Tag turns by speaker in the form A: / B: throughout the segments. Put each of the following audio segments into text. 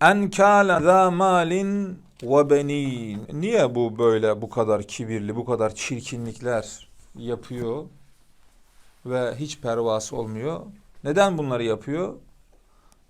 A: En kâle zâ malin ve benin. Niye bu böyle bu kadar kibirli, bu kadar çirkinlikler yapıyor ve hiç pervası olmuyor? Neden bunları yapıyor?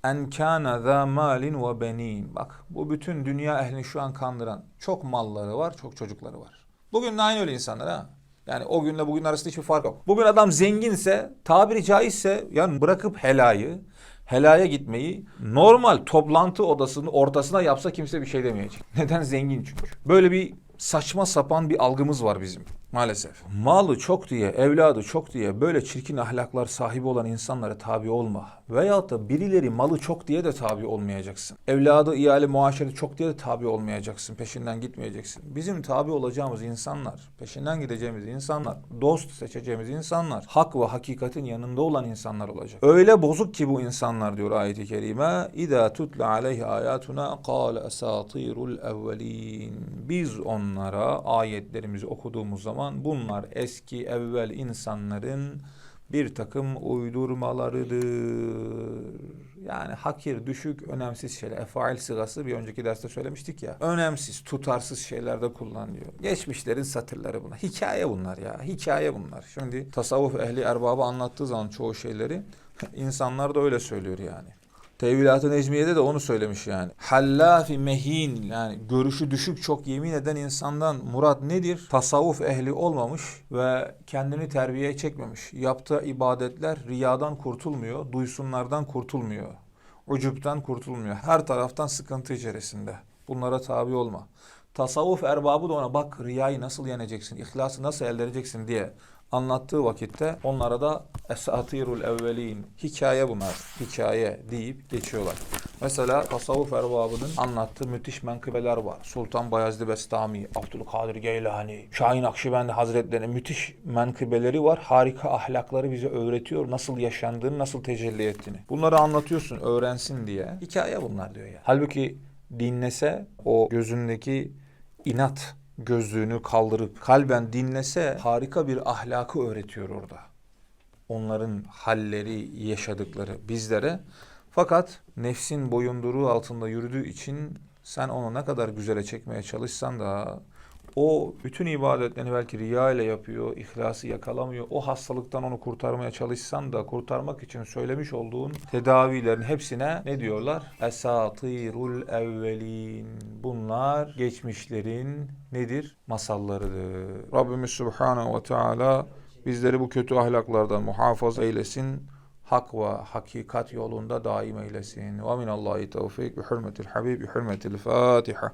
A: En kâne zâ malin ve benin. Bak bu bütün dünya ehlini şu an kandıran çok malları var, çok çocukları var. Bugün de aynı öyle insanlar ha. Yani o günle bugün arasında hiçbir fark yok. Bugün adam zenginse, tabiri caizse yani bırakıp helayı, helaya gitmeyi normal toplantı odasının ortasına yapsa kimse bir şey demeyecek. Neden? Zengin çünkü. Böyle bir saçma sapan bir algımız var bizim maalesef. Malı çok diye, evladı çok diye böyle çirkin ahlaklar sahibi olan insanlara tabi olma. Veyahut da birileri malı çok diye de tabi olmayacaksın. Evladı, ihale, muaşeri çok diye de tabi olmayacaksın. Peşinden gitmeyeceksin. Bizim tabi olacağımız insanlar, peşinden gideceğimiz insanlar, dost seçeceğimiz insanlar, hak ve hakikatin yanında olan insanlar olacak. Öyle bozuk ki bu insanlar diyor ayet-i kerime. İza tutla aleyhi ayatuna kâle esatirul evvelin. Biz onlara ayetlerimizi okuduğumuz zaman bunlar eski evvel insanların bir takım uydurmalarıdır. Yani hakir, düşük, önemsiz şeyler. Efail sırası bir önceki derste söylemiştik ya. Önemsiz, tutarsız şeylerde kullanılıyor. Geçmişlerin satırları bunlar. Hikaye bunlar ya. Hikaye bunlar. Şimdi tasavvuf ehli erbabı anlattığı zaman çoğu şeyleri insanlar da öyle söylüyor yani. Tevilat-ı Necmiye'de de onu söylemiş yani. Hallafi mehin yani görüşü düşük çok yemin eden insandan murat nedir? Tasavvuf ehli olmamış ve kendini terbiyeye çekmemiş. Yaptığı ibadetler riyadan kurtulmuyor, duysunlardan kurtulmuyor. Ucuptan kurtulmuyor. Her taraftan sıkıntı içerisinde. Bunlara tabi olma. Tasavvuf erbabı da ona bak riyayı nasıl yeneceksin, ihlası nasıl elde edeceksin diye anlattığı vakitte onlara da esatirul evvelin hikaye bunlar hikaye deyip geçiyorlar. Mesela tasavvuf erbabının anlattığı müthiş menkıbeler var. Sultan Bayezid Bestami, Abdülkadir Geylani, Şahin Akşibendi Hazretleri'nin müthiş menkıbeleri var. Harika ahlakları bize öğretiyor. Nasıl yaşandığını, nasıl tecelli ettiğini. Bunları anlatıyorsun öğrensin diye. Hikaye bunlar diyor ya. Halbuki dinlese o gözündeki inat gözlüğünü kaldırıp kalben dinlese harika bir ahlakı öğretiyor orada. Onların halleri, yaşadıkları bizlere. Fakat nefsin boyunduruğu altında yürüdüğü için sen onu ne kadar güzele çekmeye çalışsan da o bütün ibadetlerini belki riya ile yapıyor, ihlası yakalamıyor. O hastalıktan onu kurtarmaya çalışsan da kurtarmak için söylemiş olduğun tedavilerin hepsine ne diyorlar? Esatirul evvelin. Bunlar geçmişlerin nedir? Masallarıdır. Rabbimiz Subhanahu ve Teala bizleri bu kötü ahlaklardan muhafaza eylesin. Hak ve hakikat yolunda daim eylesin. Ve minallahi tevfik bi hürmetil habib bi hürmetil Fatiha.